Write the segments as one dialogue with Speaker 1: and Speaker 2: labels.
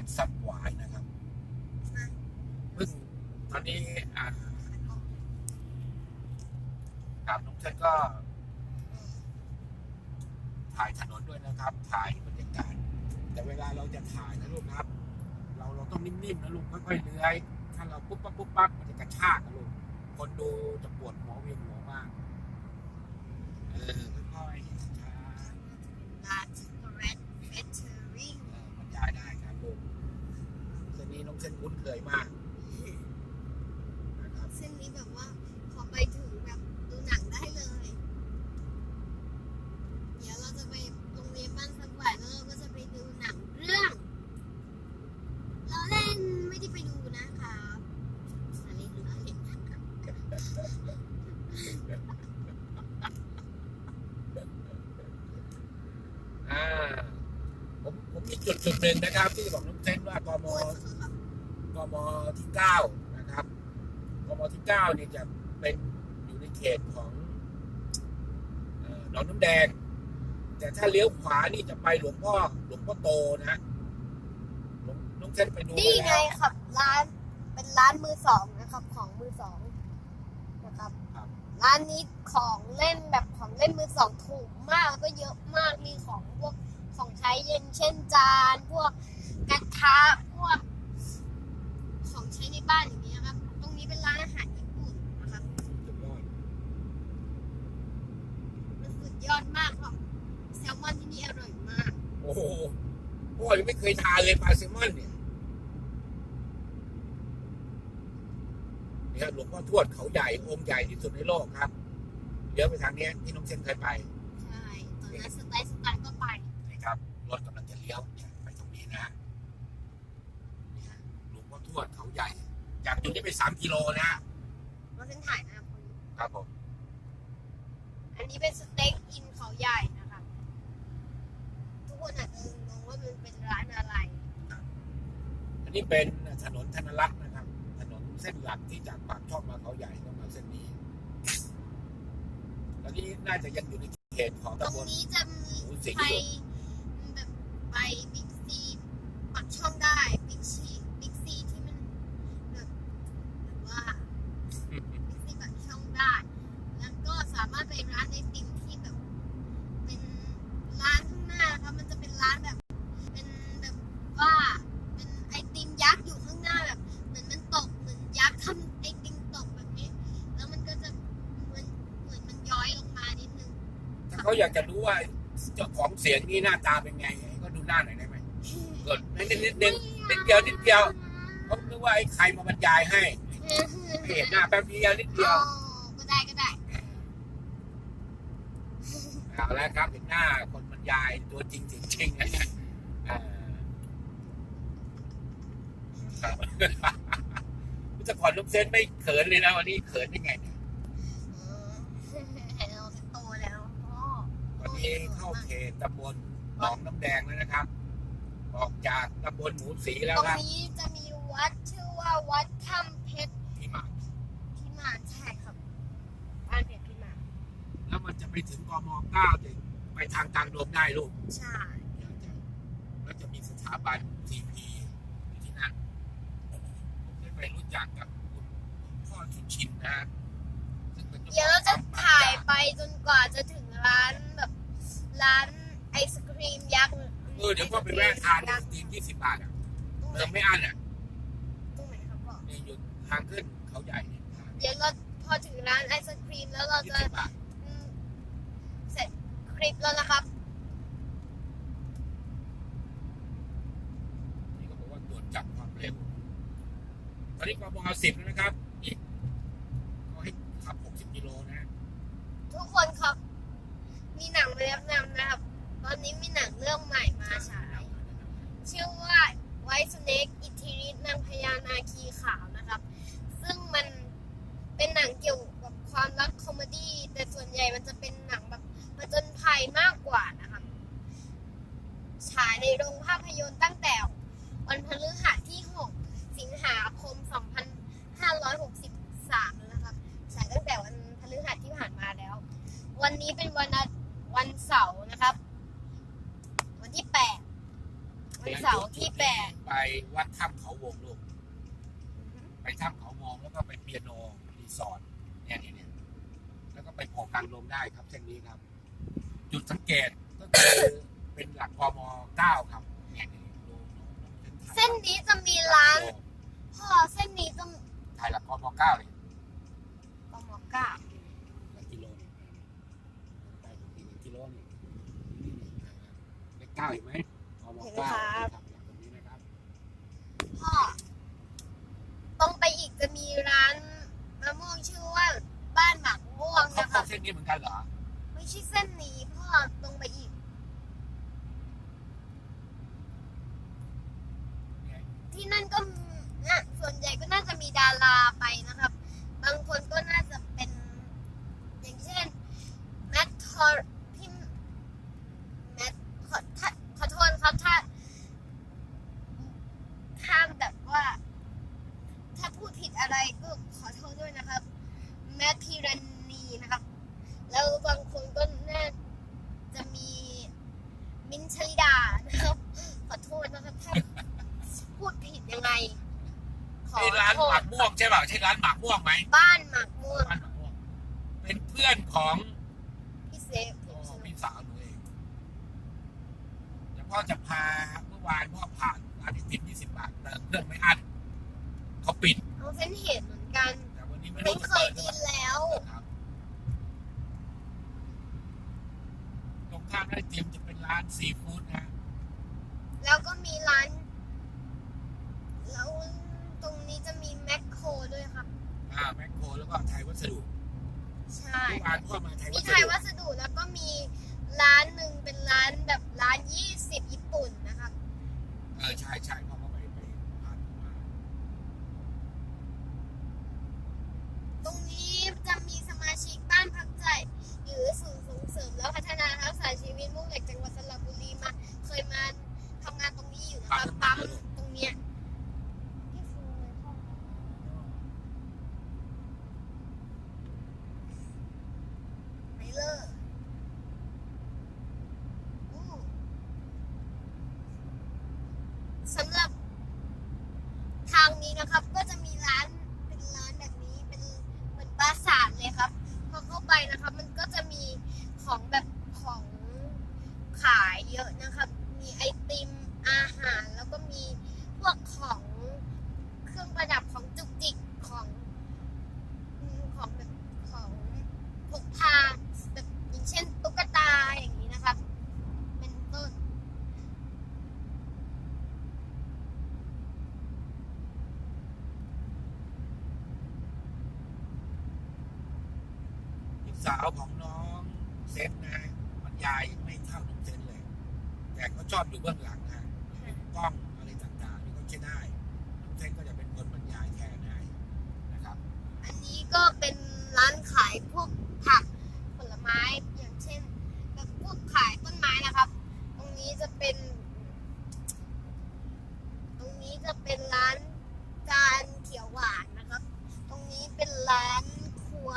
Speaker 1: า
Speaker 2: น
Speaker 1: ซั
Speaker 2: บหวายนะครับเพิ่งตอนนี้อ่าครับน้องเชนก็ ถ่ายถนนด้วยนะครับ ถ่ายบรรยากาศแต่เวลาเราจะถ่ายนะลูกครับ เราเราต้องนิ่มๆนะลูกค่อยๆเลื้อยถ้าเราปุ๊บปั๊บปุ๊บปั๊บมันจะกระชากนะลูกคนดูจะปวดหัวเวียนหัวมากเออค่อยๆช้า
Speaker 1: ร้านช็อกโกแลตเฟเทอริง
Speaker 2: ๆเออบรรยายได้ครับลูกเส้นนี้น้องเส้นคุ้นเคยมากนะครับ
Speaker 1: เส้นนี้แบบว่าพอไปถึงแบบดูหนังได้เลย เดี๋ยวเราจะไปโรงเรียนบ้านสักวันแล้วเราก็จะไปดูหนังเรื่องเราเล่นไม่ได้ไปดูนะครับเราเล่นเราเล่น
Speaker 2: อ่า ผมผมมีจุดจุดหนึ่งนะครับ ที่บอกน้องเส้นว่ากมกมที่เก้านะครับกมที่เก้าเนี่ยจะเป็นอยู่ในเขตของหนองน้ำแดง แต่ถ้าเลี้ยวขวานี่จะไปหลวงพ่อหลวงพ่อโตนะฮะน้องเส้นไปดู
Speaker 1: นี่ไงครับร้านเป็นร้านมือสองนะครับ ของมือสองนะครับ
Speaker 2: ครับ
Speaker 1: ร้านนี้ของเล่นแบบของเล่นมือสองถูกมากแล้วก็เยอะมากมีของพวก ของใช้เย็นเช่นจานพวกกระทะพวกของใช้ในบ้านอย่างนี้ยครับ ตรงนี้เป็นร้านอาหารญี่ปุ่นนะครับ
Speaker 2: สุดยอด
Speaker 1: มันสุดยอดมากครับแซลมอนที่นี่อร่อยมาก
Speaker 2: โอ้โหพ่อยังไม่เคยทานเลยปลาแซลมอนเนี่ยนี่ครับหลวงพ่อทวดเขาใหญ่องค์ใหญ่ที่สุดในโลกครับเดี๋ยวไปทางเนี้ยที่น้องเส้นเคยไป
Speaker 1: ใช่ ตอนนั้นสไตล์สไตล์ก็ไป
Speaker 2: นะครับ รถกำลังจะเลี้ยวเนี่ยไปตรงนี้นะนี่ฮะหลวงพ่อทวดเขาใหญ่ จากจุดนี้ไปสามกิโลนะ
Speaker 1: เราเส้นถ่ายนะครับคุณ
Speaker 2: ครับผม
Speaker 1: อันนี้เป็นสเต็กอินเขาใหญ่นะครับทุกคนอาจจะงงว่ามันเป็นร้านอะไร
Speaker 2: อันนี้เป็นถนนธนรัตน์นะครับ ถนนเส้นหลักที่จากปากช่องมาเขาใหญ่ต้องมาเส้นนี้ ตอนนี้น่าจะยังอยู่ในเขตของ
Speaker 1: ตรง
Speaker 2: ตำบล
Speaker 1: นี้จะมี
Speaker 2: หูสิง
Speaker 1: ไป
Speaker 2: อยู่
Speaker 1: แบบไปบิ๊กซีปักช่องได้บิ๊กซีบิ๊กซีที่มันแบบแบบว่าบิ๊กซีปักช่องได้ แล้วก็สามารถไปร้านไอติมที่แบบ เป็นร้านข้างหน้าครับมันจะเป็นร้านแบบ เป็นแบบว่าเป็นไอติมยักษ์อยู่ข้างหน้าแบบ เหมือนมันตกเหมือนยักษ์ทำไอติมตกแบบนี้ แล้วมันก็จะเหมือนเหมือนมันย้อยลงมานิดนึง
Speaker 2: ถ้า เขาอยากจะรู้ว่าเจ้าของเสียงนี่หน้าตาเป็นไงให้ก็ดูหน้าหน่อยได้ไหมกดนิดนิดนิดนึงนิดเดียวนิดเดียวเขาคิดว่าไอ้ใครมาบรรยายให้ไม่เห็นหน้าแป๊บเดียวนิดเดียว
Speaker 1: ก็ได้ก็ได้
Speaker 2: เอาแล้วครับเห็นหน้าคนบรรยายตัวจริงจริงๆนะฮะอ่าครับแต่ก่อนลูกเส้นไม่เขินเลยนะวันนี้เขินได้ไงเนี่ย นนี้เข้าเขตตำบลหนองน้ำแดงแล้วนะครับ ออกจากตำบลหมูสีแล้
Speaker 1: ต
Speaker 2: ว
Speaker 1: รง
Speaker 2: ครับ
Speaker 1: นี้จะมีวัดชื่อว่าวัดถ้ำเพชร
Speaker 2: ที่หมาก
Speaker 1: พิมานใช่ครับบ้านเพชรพิมาน
Speaker 2: แล้วมันจะไปถึงกมเก้าจะไปทางกลางโดมได้ลูก
Speaker 1: ใช่
Speaker 2: เดี๋ยวจะแล้วจะมีสถาบันทีพีอยู่ที่นั่นผมได้ไปรู้จักกับคุณพ่อชุนชินนะฮะซึ่งเป็น
Speaker 1: เดี๋ยวเราจะถ่ายไปจนกว่าจะถึงร้านแบบ ร้านไอศครีมยักษ์
Speaker 2: เออเดี๋ยวพ่อไปแวะทานไอศกรีมยี่สิบบาทอะ
Speaker 1: ตรงไหน
Speaker 2: เติมไม่อั้นอะ
Speaker 1: ตรงไหนครับพ่อ
Speaker 2: นี่อยู่ทางขึ้นเขาใหญ่เนี่ย
Speaker 1: เดี๋ยวเราพอถึงร้านไอศครีมแล้วเรา
Speaker 2: ยี่
Speaker 1: จะ
Speaker 2: สิบบาท
Speaker 1: อืมเสร็จคลิปแล้วนะครับ
Speaker 2: นี่ก็บอกว่าตรวจจับความเร็ว ตอนนี้กมสิบแล้วนะครับ อีกก็ให้ขับหกสิบกิโลนะ
Speaker 1: ทุกคนครับ มีหนังมาแนะนำนะครับ ตอนนี้มีหนังเรื่องใหม่มาฉาย ชื่อว่าไวท์สเนกอิทธิฤทธิ์นางพญานาคีขาวนะครับ ซึ่งมันเป็นหนังเกี่ยวกับความรักคอมเมดี้แต่ส่วนใหญ่มันจะเป็นหนัง วั นนี้เป็นวันอาวันเสาร์นะครับ วันที่แปดวันเสาร์ที่แปด
Speaker 2: ไปวัดถ้ำเขาวงลูก ไปถ้ำเขาวงแล้วก็ไปเปียโนรีสอร์ทเนี่ยเนี่ยเนี่ยแล้วก็ไปโผล่กลางลมได้ครับเส้นนี้ครับ จุดสังเกตก็คือเป็นหลักกมเก้าครับเนี่ยเนี่ยดูดูดูทาง
Speaker 1: เส้นนี้จะมีร้านพ่อเส้นนี้จะ
Speaker 2: ถ่ายหลักกมเก้าเลย
Speaker 1: กมเก้า
Speaker 2: หลักกิโลนี่ได้ถึงกี่กิโลนี่นี่นี่นะเลขเก้าเห็นไหมกมเก้าครับหลักตรงนี้นะครับ
Speaker 1: พ่อตรงไปอีกจะมีร้านมะม่วงชื่อว่าบ้านหมักม่วง
Speaker 2: เขา
Speaker 1: นะค
Speaker 2: เข้า
Speaker 1: รับ
Speaker 2: เส้นนี้เหมือนกันเหรอ
Speaker 1: ไม่ใช่เส้นนี้พ่อตรงไปอีก ที่นั่นก็น่ะส่วนใหญ่ก็น่าจะมีดาราไปนะครับ บางคนก็น่าจะเป็น อย่างเช่นแมททอร์พี่แมทขอถ้าขอโทษครับถ้าถ้าแบบว่า ถ้าพูดผิดอะไร ก็ขอโทษด้วยนะครับ แมทพิรันนีนะครับ แล้วบางคนก็น่าจะมีมินท์ชลิดานะครับ ขอโทษนะครับถ้าพูดผิดยังไง ขอ
Speaker 2: ไอ้ร้าน
Speaker 1: โท
Speaker 2: หมั
Speaker 1: ษ
Speaker 2: กม่วงใช่เปล่าใช่ร้านหมักม่วงไหม
Speaker 1: บ้านหมักม่วง
Speaker 2: ร้านหมักม่วงเป็นเพื่อนของ
Speaker 1: พี่เซฟ
Speaker 2: โอ้พี่สาวหนูเองแล้วพ่อจะพาเมื่อวานพ่อผ่านร้านไอติม20บาทเติมเครื่องไม่อั้นเขาปิด
Speaker 1: เอาเส้นเห็นเหมือนกัน
Speaker 2: แต่วันนี้ไม่
Speaker 1: ไม่
Speaker 2: รู้จะ
Speaker 1: เค
Speaker 2: เปิ
Speaker 1: ย
Speaker 2: ดหรือ
Speaker 1: กิ
Speaker 2: เป
Speaker 1: น
Speaker 2: ล่า
Speaker 1: แล้ว
Speaker 2: ครับตรงข้ามร้านไอติมจะเป็นร้านซีฟู้ดนะ
Speaker 1: แล้วก็มีร้าน แล้วตรงนี้จะมีแมคโครด้วยครับ
Speaker 2: อ่าแมคโครแล้วก็ไทยวัสดุ
Speaker 1: ใช่
Speaker 2: เมื่อวานพ่อมาไทย
Speaker 1: มี
Speaker 2: วัส
Speaker 1: ไทย
Speaker 2: ดุ
Speaker 1: วัสดุแล้วก็มีร้านหนึ่งเป็นร้านแบบร้านยี่สิบญี่ปุ่นนะครับ
Speaker 2: เออใช่ใช่พ่อก็ไปไปผ่านมา
Speaker 1: ตรงนี้จะมีสมาชิกบ้านพักใจ หรือศูนย์ส่งเสริมและพัฒนาทักษะชีวิตมุ่งเหล็กจังหวัดสระบุรีมา เคยมาทำงานตรงนี้อยู่นะครับปั๊มตรงเนี้ยพี่ฟูเลยพ่อไม่เลิกอู้สำหรับ ทางนี้นะครับก็จะมีร้านเป็นร้านแบบนี้เป็นเหมือนปราสาทเลยครับพอเข้าไปนะครับ มันก็จะมีของแบบของขายเยอะนะครับ มีไอติมอาหารแล้วก็มีพวกของเครื่องประดับของจุกจิกของอืมของแบบของพกพาแบบอย่างเช่นตุ๊กตาอย่างนี้นะครับ เป็นต้น
Speaker 2: ลูก สาวของน้องเซฟนะบรรยายไม่เท่าน้องเซนเลย แต่เขาชอบอยู่เบื้องหลังนะกล้องอะไรต่างๆนี่เขาใช้ได้ น้องเซนก็จะเป็นคนบรรยายแทนให้นะครับ
Speaker 1: อันนี้ก็เป็นร้านขายพวกผักผลไม้อย่างเช่นแบบพวกขายต้นไม้นะครับ ตรงนี้จะเป็น ตรงนี้จะเป็นร้านจานเขียวหวานนะครับ ตรงนี้เป็นร้านครัว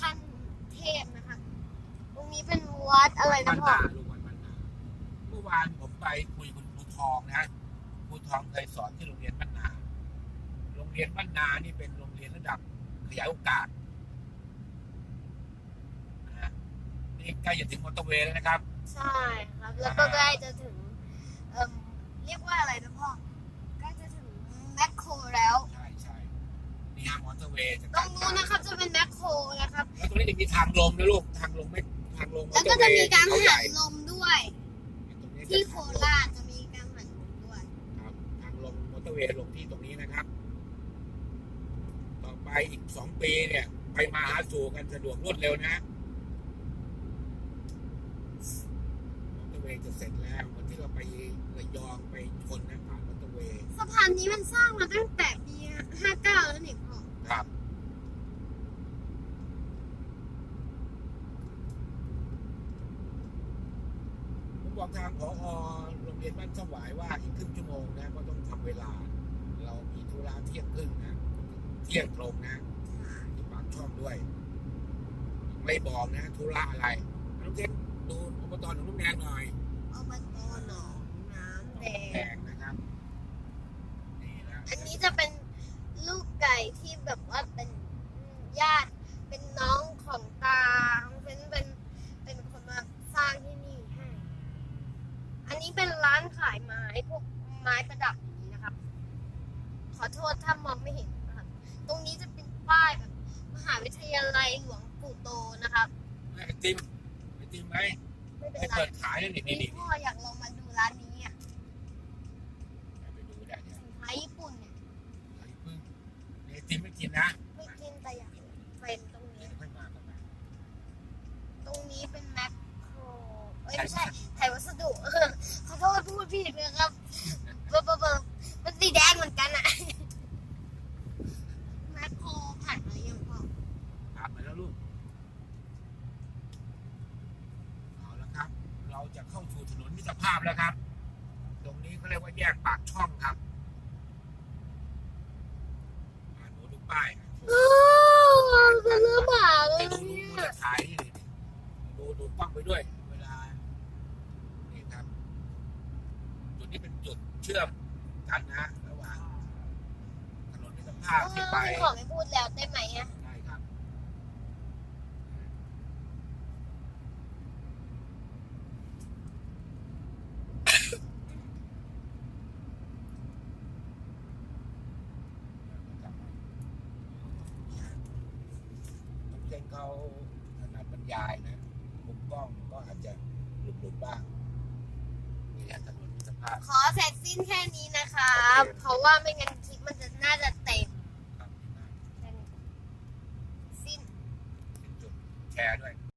Speaker 1: ขั้นเทพนะครับ ตรงนี้เป็นวัดอะไร
Speaker 2: บ้า
Speaker 1: นะ
Speaker 2: น
Speaker 1: พ่อ
Speaker 2: นาลูกวันบ้านนาเมื่อวานผมไปคุยกับครูทองนะครูทองเคยสอนที่โรงเรียนบ้านนา โรงเรียนบ้านนานี่เป็นโรงเรียนระดับขยายโอกาสนะฮะนี่ใกล้จะถึงมอเตอร์เวย์แล้วนะครับ
Speaker 1: ใช่ครับ แล้วก็ใกล้จะถึงเอ่มเรียกว่าอะไรนะพ่อใกล้จะถึงแมคโครแล้ว
Speaker 2: ใช่ใช่นี่ฮะมอเตอร์เวย์จะ
Speaker 1: ตรงนู้นนะครับจะเป็นแมคโครนะครับ
Speaker 2: แล้วตรงนี้จะมีทางลงนะลูกทางลงไม่ ทางลง
Speaker 1: แล้วก็จะมีการ
Speaker 2: เขาให
Speaker 1: หั
Speaker 2: ญ่
Speaker 1: นลมด้วย
Speaker 2: ตรงนี้
Speaker 1: ที่
Speaker 2: จะ
Speaker 1: โค
Speaker 2: ทางลง
Speaker 1: ราชจะมีการหันลมด้วย
Speaker 2: ครับทางลงมอเตอร์เวย์ลงที่ตรงนี้นะครับ ต่อไปอีกสองปีเนี่ย ไปมาหาสู่กันสะดวกรวดเร็วนะมอเตอร์เวย์จะเสร็จแล้ววันที่เราไประยองไปชนนะผ่านมอเตอร์เวย์
Speaker 1: สะพานนี้มันสร้างมาตั้งแต่ปี59 แล้วนี่พ่อ
Speaker 2: ครับ ผม บอกทางผอโรงเรียนบ้านสวายว่าอีกครึ่งชั่วโมงนะก็ต้องทำเวลา เรามีธุระเที่ยงครึ่งนะเที่ยงตรงนะที่ปากช่องด้วย ไม่บอกนะธุระอะไรน้องเจนดูอุปกรณ์ของลูกแดงหน่อย
Speaker 1: เอามาโตหนองน้ำแด
Speaker 2: แด
Speaker 1: ง
Speaker 2: งนะครับนี่นะ
Speaker 1: อันนี้จะเป็นลูกไก่ที่แบบว่าเป็นญาติ เป็นน้องของตาเป็นเป็นเป็นคนมาสร้างที่นี่ให้ อันนี้เป็นร้านขายไม้พวกไม้ประดับอย่างนี้นะครับ ขอโทษถ้ามองไม่เห็นนะครับ ตรงนี้จะเป็นป้ายแบบมหาวิทยาลัยหลวงปู่โตนะครับ
Speaker 2: ไอ ติมไอติมไหม
Speaker 1: ไม่เป็น
Speaker 2: ให้
Speaker 1: ไร
Speaker 2: เปิดขายเลยนี่นี่
Speaker 1: นี่
Speaker 2: นี่
Speaker 1: พ่ออยากลองมาดูร้านนี้อะ
Speaker 2: ไปดูได้เนี่ย
Speaker 1: สินค้าญี่ปุ่นเนี่ย
Speaker 2: ไอพึ่งไอติมไม่กินนะ
Speaker 1: ไม่กินแต่อยากเป็นตรง
Speaker 2: เดี๋
Speaker 1: นี้
Speaker 2: ยวค่อยมาก็มา
Speaker 1: ตรงนี้เป็นแมคโครเอ้ยไม่ใช่ไทยวัสดุขอโทษพูดผิดนะครับเบอร์เบอร์เบอร์มันสีแดงเหมือนกันอะแมคโครผ่านมายังพ่อ
Speaker 2: ผ่านไปแล้วลูกเอาละครับ เราจะเข้าสู่ถนนมิตรภาพแล้วครับ ตรงนี้เขาเรียกว่าแยกปากช่องครับอ่าหนูดูป้ายครับ
Speaker 1: โอ้จะเริ่มหาเล
Speaker 2: ให้
Speaker 1: ย
Speaker 2: ดูดู
Speaker 1: เนี่
Speaker 2: ดู
Speaker 1: ย
Speaker 2: จะขายนี่เลยดู ดูป้องไปด้วย เวลา นี่ครับ จุดนี้เป็นจุดเชื่อมกันนะ ระหว่างถนนมิตรภาพที่ไป
Speaker 1: ขอไม่พูดแล้วได้ไหมอะ
Speaker 2: ได้ครับทุกเส้นเขาถนัดบรรยายนะ มุมกล้องก็อาจจะ หลุดๆบ้างนี่แหละถนนมิตรภาพ
Speaker 1: ขอเสร็จสิ้นแค่นี้นะครับเพราะว่าไม่งั้นคลิปมันจะน่าจะ